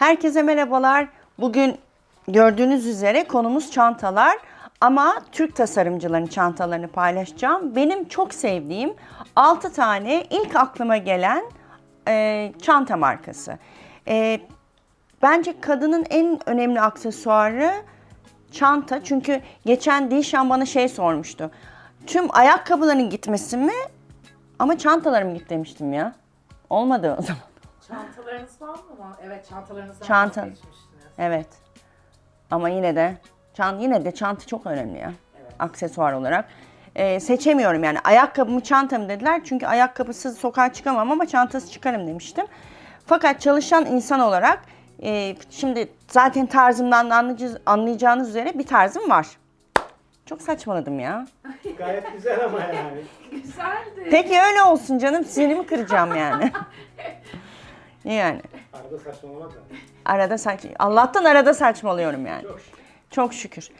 Herkese merhabalar. Bugün gördüğünüz üzere konumuz çantalar. Ama Türk tasarımcıların çantalarını paylaşacağım. Benim çok sevdiğim 6 tane ilk aklıma gelen e, çanta markası. E, bence kadının en önemli aksesuarı çanta. Çünkü geçen Dişan bana şey sormuştu. Tüm ayakkabıların gitmesi mi ama çantalarım git demiştim ya. Olmadı o zaman. Çantalarınız var mı? Evet çantalarınızdan Çanta. vazgeçmiştiniz. Evet. Ama yine de çan yine de çanta çok önemli ya. Evet. Aksesuar olarak. Ee, seçemiyorum yani ayakkabımı çantamı dediler. Çünkü ayakkabısız sokağa çıkamam ama çantası çıkarım demiştim. Fakat çalışan insan olarak e, şimdi zaten tarzımdan da anlayacağınız, anlayacağınız üzere bir tarzım var. Çok saçmaladım ya. Gayet güzel ama yani. Güzeldi. Peki öyle olsun canım. Sinirimi kıracağım yani. yani. Arada saçmalamak da. Arada saç... Allah'tan arada saçmalıyorum yani. Çok şükür. Çok şükür.